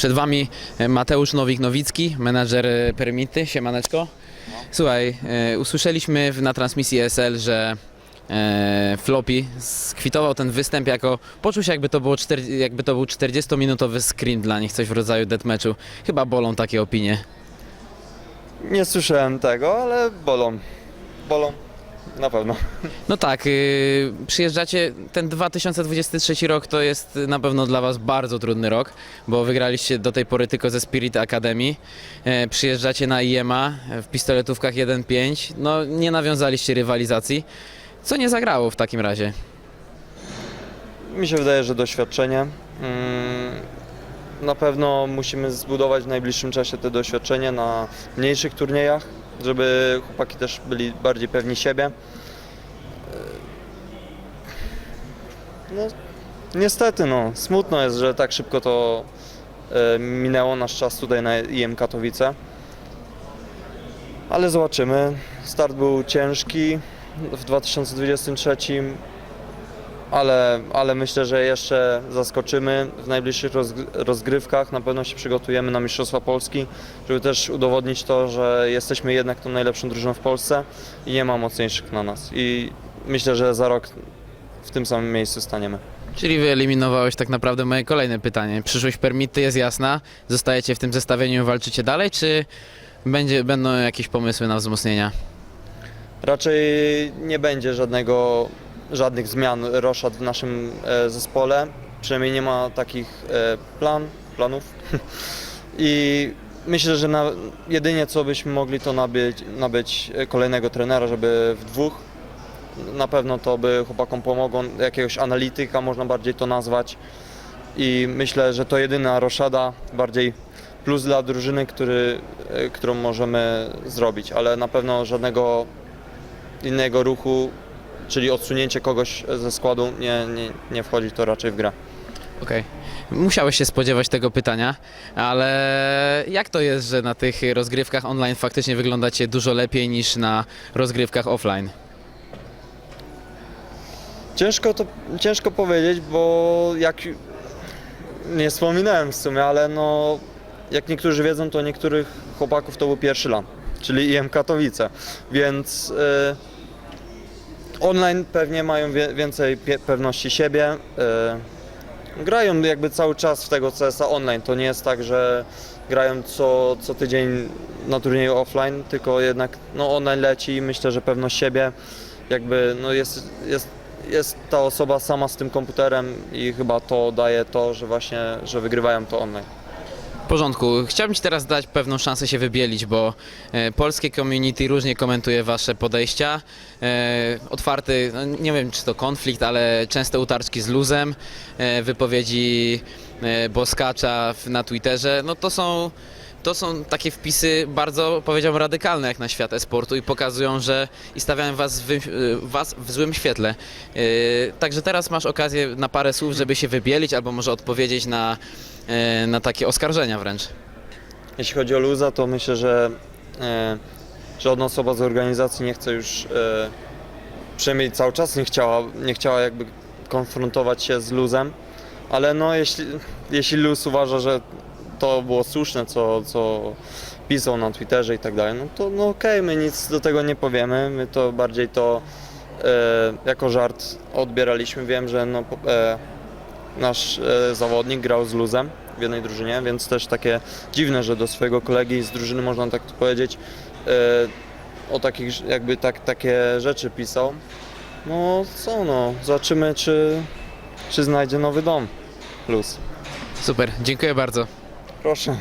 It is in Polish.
Przed Wami e, Mateusz Nowik-Nowicki, menadżer e, Permity. Siemaneczko. Słuchaj, e, usłyszeliśmy na transmisji SL, że Floppy skwitował ten występ jako, poczuł się jakby to, było czter, jakby to był 40-minutowy screen dla nich, coś w rodzaju deathmatchu. Chyba bolą takie opinie. Nie słyszałem tego, ale bolą. Bolą. Na pewno. No tak, yy, przyjeżdżacie, ten 2023 rok to jest na pewno dla Was bardzo trudny rok, bo wygraliście do tej pory tylko ze Spirit Academy. E, przyjeżdżacie na IEMA w pistoletówkach 1.5, no nie nawiązaliście rywalizacji. Co nie zagrało w takim razie? Mi się wydaje, że doświadczenie. Mm, Na pewno musimy zbudować w najbliższym czasie te doświadczenie na mniejszych turniejach, żeby chłopaki też byli bardziej pewni siebie. E, No, niestety, no, smutno jest, że tak szybko to e, minęło nasz czas tutaj na IM Katowice. Ale zobaczymy. Start był ciężki w 2023 ale, ale myślę, że jeszcze zaskoczymy w najbliższych rozg- rozgrywkach. Na pewno się przygotujemy na Mistrzostwa Polski, żeby też udowodnić to, że jesteśmy jednak tą najlepszą drużyną w Polsce i nie ma mocniejszych na nas. I myślę, że za rok w tym samym miejscu staniemy. Czyli wyeliminowałeś tak naprawdę moje kolejne pytanie. Przyszłość Permity jest jasna, zostajecie w tym zestawieniu i walczycie dalej, czy będzie, będą jakieś pomysły na wzmocnienia? Raczej nie będzie żadnego, żadnych zmian roszad w naszym e, zespole. Przynajmniej nie ma takich e, plan, planów. I myślę, że na, jedynie co byśmy mogli to nabyć, nabyć e, kolejnego trenera, żeby w dwóch. Na pewno to by chłopakom pomogło, jakiegoś analityka można bardziej to nazwać. I myślę, że to jedyna roszada, bardziej plus dla drużyny, który, którą możemy zrobić, ale na pewno żadnego innego ruchu, czyli odsunięcie kogoś ze składu nie, nie, nie wchodzi to raczej w grę. Okej. Musiałeś się spodziewać tego pytania, ale jak to jest, że na tych rozgrywkach online faktycznie wyglądacie dużo lepiej niż na rozgrywkach offline? Ciężko to ciężko powiedzieć, bo jak nie wspominałem w sumie, ale no jak niektórzy wiedzą, to niektórych chłopaków to był pierwszy lan, czyli IM Katowice, więc y, online pewnie mają wie, więcej pewności siebie. Y, grają jakby cały czas w tego CS-a online. To nie jest tak, że grają co, co tydzień na turnieju offline, tylko jednak no, online leci i myślę, że pewność siebie jakby no, jest, jest jest ta osoba sama z tym komputerem i chyba to daje to, że właśnie, że wygrywają to online. Porządku. Chciałbym Ci teraz dać pewną szansę się wybielić, bo e, polskie community różnie komentuje Wasze podejścia. E, otwarty, no nie wiem czy to konflikt, ale częste utarczki z luzem, e, wypowiedzi e, Boskacza w- na Twitterze. No to są, to są takie wpisy bardzo, powiedziałbym, radykalne jak na świat e-sportu i pokazują, że i stawiają was w, was w złym świetle. E, Także teraz masz okazję na parę słów, żeby się wybielić albo może odpowiedzieć na, e, na takie oskarżenia wręcz. Jeśli chodzi o luza, to myślę, że e, żadna osoba z organizacji nie chce już, e, przynajmniej cały czas nie chciała, nie chciała jakby konfrontować się z luzem, ale no jeśli, jeśli luz uważa, że to było słuszne, co, co pisał na Twitterze i tak dalej, no to no okej, my nic do tego nie powiemy, my to bardziej to e, jako żart odbieraliśmy. Wiem, że no, nasz e, zawodnik grał z luzem w jednej drużynie, więc też takie dziwne, że do swojego kolegi z drużyny, można tak to powiedzieć, e, o takich jakby tak, takie rzeczy pisał. No co no, zobaczymy czy, czy znajdzie nowy dom. Luz. Super, dziękuję bardzo. Proszę.